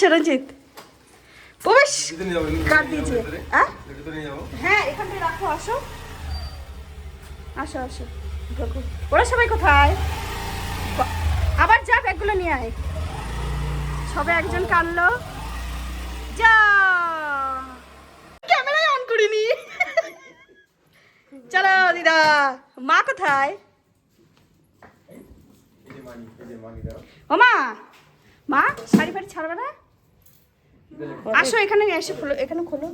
আসো রঞ্জিত প্রবেশ কাট দিয়েছে। হ্যাঁ। হ্যাঁ এখানটায় রাখো আসো। আসো আসো। ওরা সবাই কোথায়? আবার যা ব্যাগগুলো নিয়ে আয়। সবে একজন কানলো যা! ক্যামেরায় অন করিনি। চলো দিদা। মা কোথায়। ও মা মা শাড়ি ফাড়ি ছাড়বে না? আসো এখানে এসে খোলো এখানে খোলো।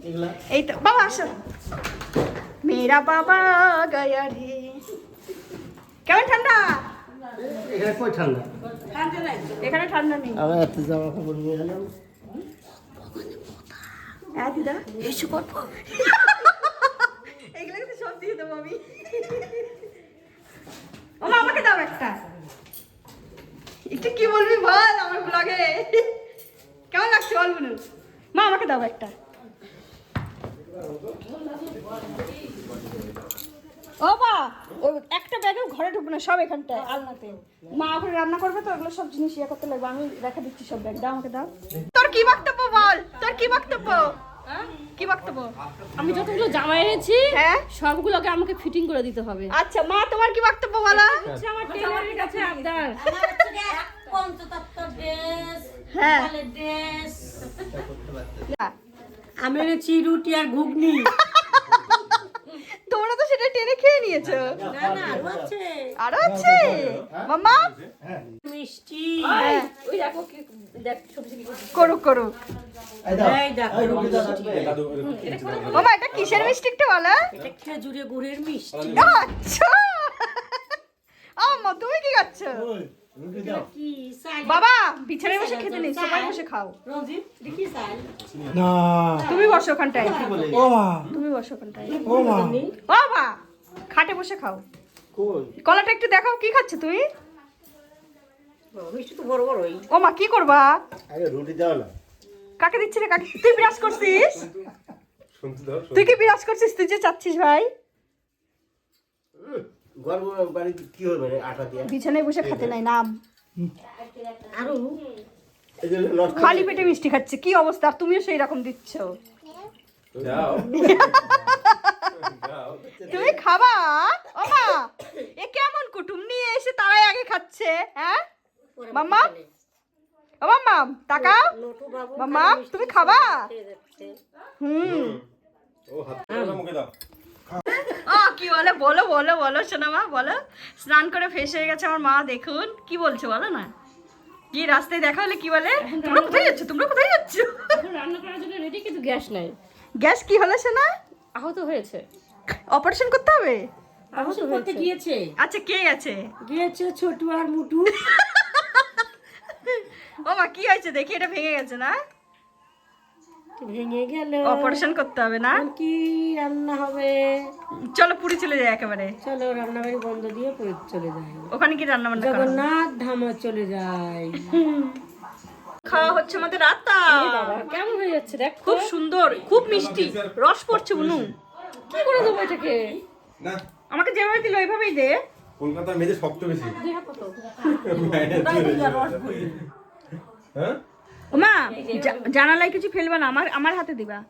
এই তো বাবা আসো। মেরা বাবা গয়া রে কেমন ঠান্ডা? এখানে কই ঠান্ডা? এখানে ঠান্ডা নেই। আবার এত জামা কাপড় নিয়ে এলাম। হ্যাঁ দিদা এসো করব এগুলো কিন্তু সব দিয়ে দেবো আমি। ও আমাকে দাও একটু। দাও একটা ও বা ও একটা ব্যাগে ঘরে ঢুকবে না সব এখানটায়। আলনাতে। মা ওখানে রান্না করবে তো ওগুলো সব জিনিস ইয়ে করতে লাগবে। আমি রেখে দিচ্ছি সব ব্যাগ। দাও আমাকে দাও। তোর কি বক্তব্য বল? তোর কি বক্তব্য? কি বক্তব্য? আমি যতগুলো জামা এনেছি হ্যাঁ? সবগুলোকে আমাকে ফিটিং করে দিতে হবে। আচ্ছা মা তোমার কি বক্তব্য বলো? আমার টেলারের কাছে আবদার। হ্যাঁ। আমি এনেছি রুটি আর ঘুগনি। তোমরা তো সেটা টেনে খেয়ে নিয়েছো। না না আরও আছে। আরও আছে? মাম্মা? মিষ্টি। হ্যাঁ, ওই দেখো কি দেখ সবজি কি করছে। করুক করুক। মামা এটা কিসের মিষ্টি একটু বলো? এটা খেজুরে গুড়ের মিষ্টি। আচ্ছা। আম্মা তুমি কি সাল বাবা বিছানায় বসে খেতে নেই সবাই বসে খাও। রঞ্জিত দেখি সাল? না। তুমি বসো ওখানটায়। ও মা তুমি বসো ওখানটায়। ও মা খাটে বসে খাও। কলাটা একটু দেখাও কি খাচ্ছ তুই মিষ্টি তো বড় বড়ই। ও মা কি করবা? আরে রুটি দাও না। কাকে দিচ্ছি রে কাকে? তুই বিরাজ করছিস? তুই কি বিরাজ করছিস? তুই যে চাচ্ছিস ভাই? গর্ব বাড়ি কি হবে আটা দিয়া? বিছানায় বসে খেতে নাই আরও? নষ্ট খালি পেটে মিষ্টি খাচ্ছে কি অবস্থা? আর তুমিও সেই রকম দিচ্ছ। তুমি খাবা? ও এ কেমন কুটুম? নিয়ে এসে তারাই আগে খাচ্ছে হ্যাঁ? মাম্মা? ও মাম্মা তাকাও। মাম্মা তুমি খাবা? হুম। ও, হাত মুখে দাও। কি বলে? বলো বলো বলো শোনা মা বলো। স্নান করে ফ্রেশ হয়ে গেছে আমার মা দেখুন। কি বলছো বলো না? কি রাস্তায় দেখা হলে কি বলে? তোমরা কোথায় যাচ্ছ? তোমরা কোথায় যাচ্ছ? রান্না করার জন্য রেডি কিন্তু গ্যাস নাই। গ্যাস কি হলো শোনা আহত হয়েছে। অপারেশন করতে হবে? আহত করতে গিয়েছে। আচ্ছা কে গেছে? গিয়েছে ছোটু আর মুটু। ও মা কি হয়েছে? দেখি এটা ভেঙে গেছে না? ভেঙে গেল। অপারেশন করতে হবে না? কি রান্না হবে? চলো পুরী চলে যাই একেবারে। চলো রান্নাবাড়ি বন্ধ দিয়ে পরে চলে যাই। ওখানে কি রান্না বান্না করা জগন্নাথ ধামে চলে যাই। খাওয়া হচ্ছে আমাদের রাতা কেমন হয়ে যাচ্ছে দেখ। খুব সুন্দর খুব মিষ্টি। রস পড়ছে বুনু। কি করে দেবো এটাকে? না, আমাকে যেভাবে দিল ওইভাবেই দে। কলকাতার মেয়েদের শক্ত বেশি। দেখা কত। হ্যাঁ? ওমা জা- জানালায় কিছু ফেলবে না আমার আমার হাতে দিবা।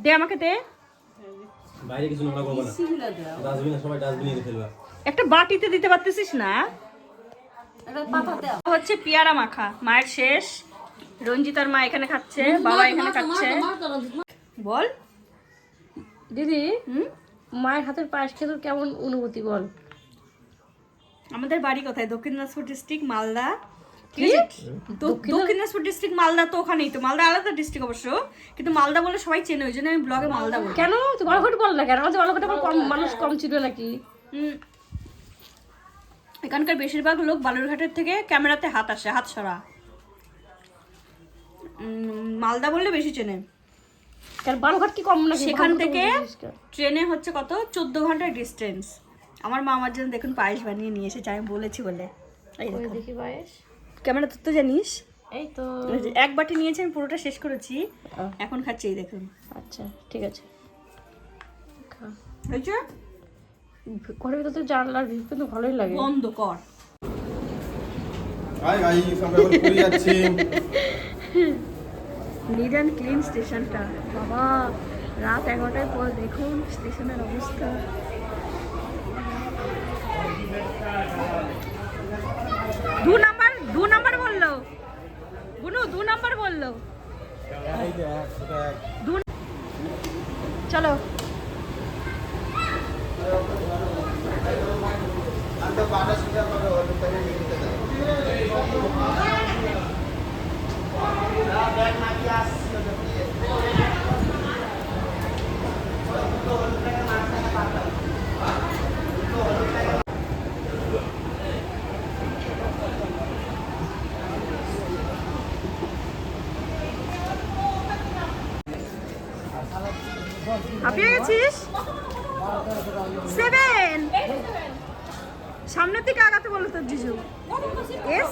দে আমাকে দে। বাইরে কিছু নোংরা করব না। ডাস্টবিনে সবাই ডাস্টবিনে ফেলবা। একটা বাটিতে দিতে পারতেছিস না? হচ্ছে পেয়ারা মাখা মায়ের শেষ। রঞ্জিতার মা এখানে খাচ্ছে বাবা এখানে খাচ্ছে। বল। দিদি হুম? মায়ের হাতের পায়েস খেতে তোর কেমন অনুভূতি বল? আমাদের বাড়ি কোথায়? দক্ষিণ দিনাজপুর ডিস্ট্রিক্ট মালদা। আছে? দিনাজপুর ডিস্ট্রিক্ট মালদা তো ওখানেই তো মালদা আলাদা ডিস্ট্রিক্ট অবশ্য। কিন্তু মালদা বলে সবাই চেনে ওই জন্য আমি ব্লগে মালদা বলি কেন তুই বল না কেন? আমাদের বালঘাটে কম মানুষ কম ছিল নাকি। এখানকার বেশিরভাগ লোক বালুরঘাটের থেকে ক্যামেরাতে হাত আসে হাত সরা। মালদা বললে বেশি চেনে। কেন? বালঘাট কি কম নাকি? সেখান থেকে ট্রেনে হচ্ছে কত? চোদ্দ ঘণ্টার ডিস্টেন্স আমার মা আমার জন্য দেখুন পায়েস বানিয়ে নিয়ে এসেছে আমি বলেছি বলে। দেখি পায়েস? ক্যামেরা তো জানিস? এই তো। এক বাটি নিয়েছি আমি পুরোটা শেষ করেছি। এখন খাচ্ছি এই দেখুন। আচ্ছা ঠিক আছে। এই ঘরের ভিতরে জানলার ভিউ কিন্তু ভালোই লাগে। বন্ধ কর। হাই নিড অ্যান্ড ক্লিন স্টেশনটা বাবা রাত এগারোটায় পর দেখুন স্টেশনের অবস্থা।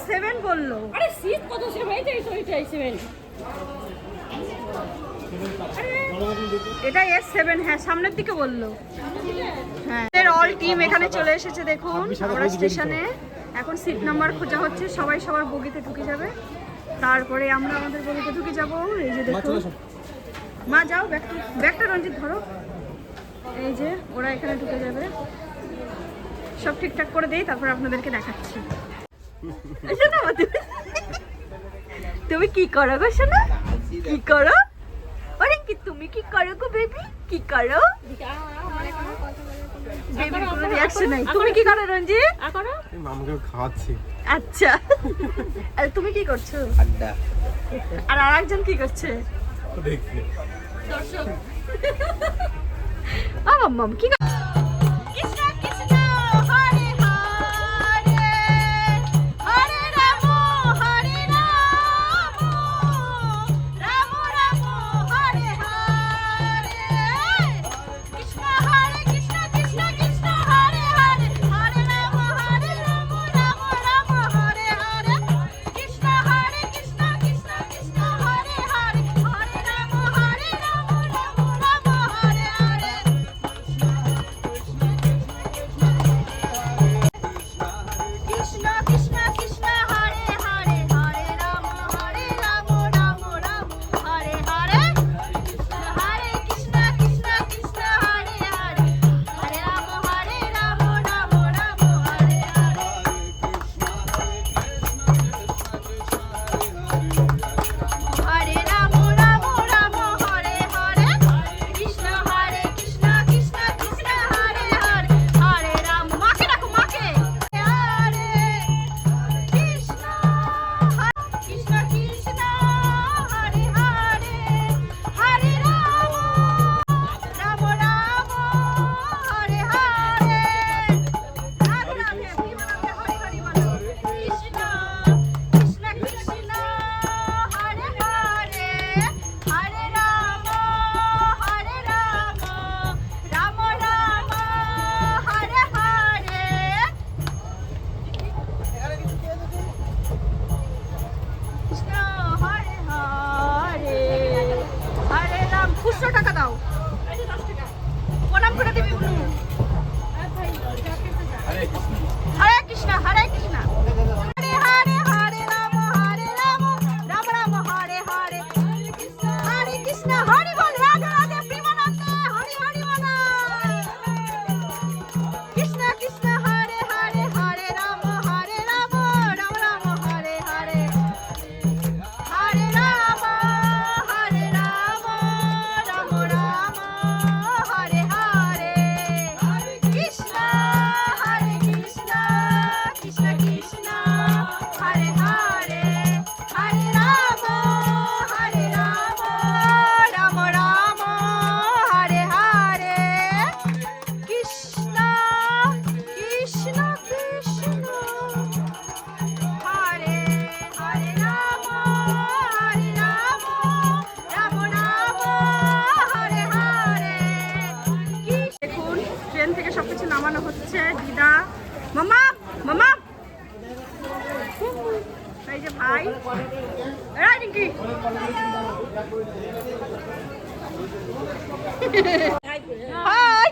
সেভেন বলল। আরে সিট কত সেভেন এইটাই তো এইটাই সেভেন এটা এস সেভেন হ্যাঁ সামনের দিকে বলল। হ্যাঁ অল টিম এখানে চলে এসেছে দেখুন। আমরা স্টেশনে এখন সিট নাম্বার খোঁজা হচ্ছে সবাই সবার বগিতে ঢুকে যাবে। তারপরে আমরা আমাদের বগিতে ঢুকে যাব। এই যে দেখুন। মা যাও ব্যাগটা ব্যাগটা রঞ্জিত ধরো। এই যে ওরা এখানে ঢুকে যাবে। সব ঠিকঠাক করে দেই তারপর আপনাদেরকে দেখাচ্ছি। তুমি কি করো গো শোনো কি করো? আরে কি তুমি কি করো গো বেবি কি করো? বেবির কোনো রিয়াকশন নাই। তুমি কি করো রঞ্জিত মামকে খাওয়াচ্ছি। আচ্ছা। আর তুমি কি করছ? আড্ডা। আর আরেকজন কি করছে? দেখছি। দর্শক আ মাম কি করছ 地呢。হাই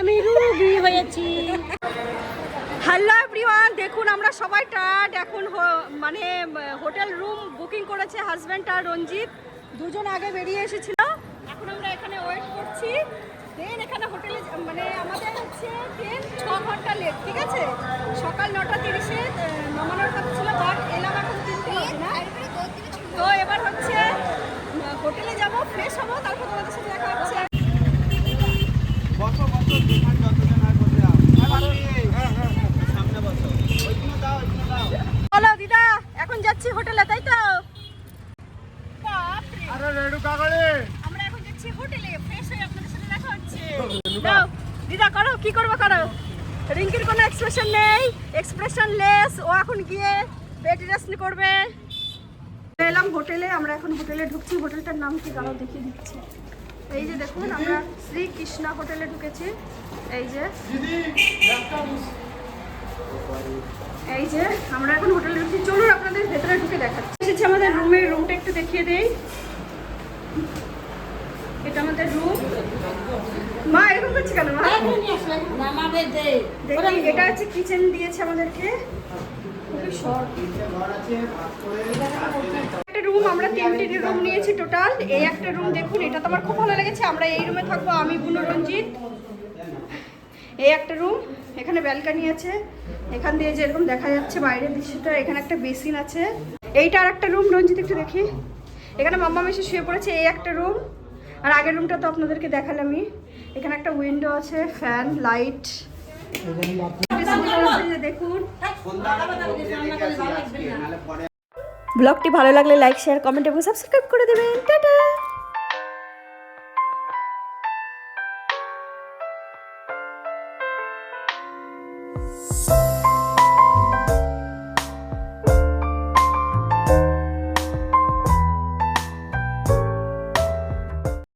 আমি রুবি হয়েছি। হ্যালো এভরিওয়ান দেখুন আমরা সবাই টায়ার্ড এখন মানে হোটেল রুম বুকিং করেছে হাজব্যান্ড আর রঞ্জিত। দুজন আগে বেরিয়ে এসেছিল। এখন আমরা এখানে ওয়েট করছি। দেন এখানে হোটেলে মানে আমাদের হচ্ছে ট্রেন ছ ঘণ্টা লেট ঠিক আছে? সকাল নটা তিরিশে নামানোর কথা ছিল। যাব হব তারপর তোমাদের সাথে দেখা হচ্ছে। বলো দিদা এখন যাচ্ছি হোটেলে তাই তো? বাপরে। আমরা এখন যাচ্ছি হোটেলে ফ্রেশ হয়ে আপনাদের সাথে দেখা হচ্ছে। দাও, দিদা করো কি করব করো? রিঙ্কির কোনো এক্সপ্রেশন নেই এক্সপ্রেশন লেস ও এখন গিয়ে বেড রেস্ট করবে। এলাম হোটেলে আমরা এখন হোটেলে ঢুকছি। হোটেলটার নাম কি দাঁড়াও দেখিয়ে দিচ্ছি। এই যে দেখুন আমরা শ্রী কৃষ্ণা হোটেলে ঢুকেছি। এই যে। এই যে আমরা এখন হোটেলে ঢুকছি। চলুন আপনাদের ভেতরে ঢুকে দেখাচ্ছি। এসেছি আমাদের রুমের রুমটা একটু দেখিয়ে দেই। এটা আমাদের রুম। মা এরকম করছে কেন মা? নামাবে এটা হচ্ছে কিচেন দিয়েছে আমাদেরকে। একটা রুম আমরা তিনটে রুম নিয়েছি টোটাল এই একটা রুম দেখুন, এটা তো আমার খুব ভালো লেগেছে। আমরা এই থাকব, আমি রঞ্জিত। এই একটা রুম এখানে আছে। এখান দিয়ে যেরকম দেখা যাচ্ছে বাইরের দৃশ্যটা, এখানে একটা বেসিন আছে। এইটা আর একটা রুম রঞ্জিত, একটু দেখি। এখানে মাম্মা মেশে শুয়ে পড়েছে, এই একটা রুম আর আগের রুমটা তো আপনাদেরকে দেখালামই। এখানে একটা উইন্ডো আছে ফ্যান লাইট ব্লগটি ভালো লাগলে লাইক শেয়ার কমেন্ট এবং সাবস্ক্রাইব করে দেবেন। টাটা!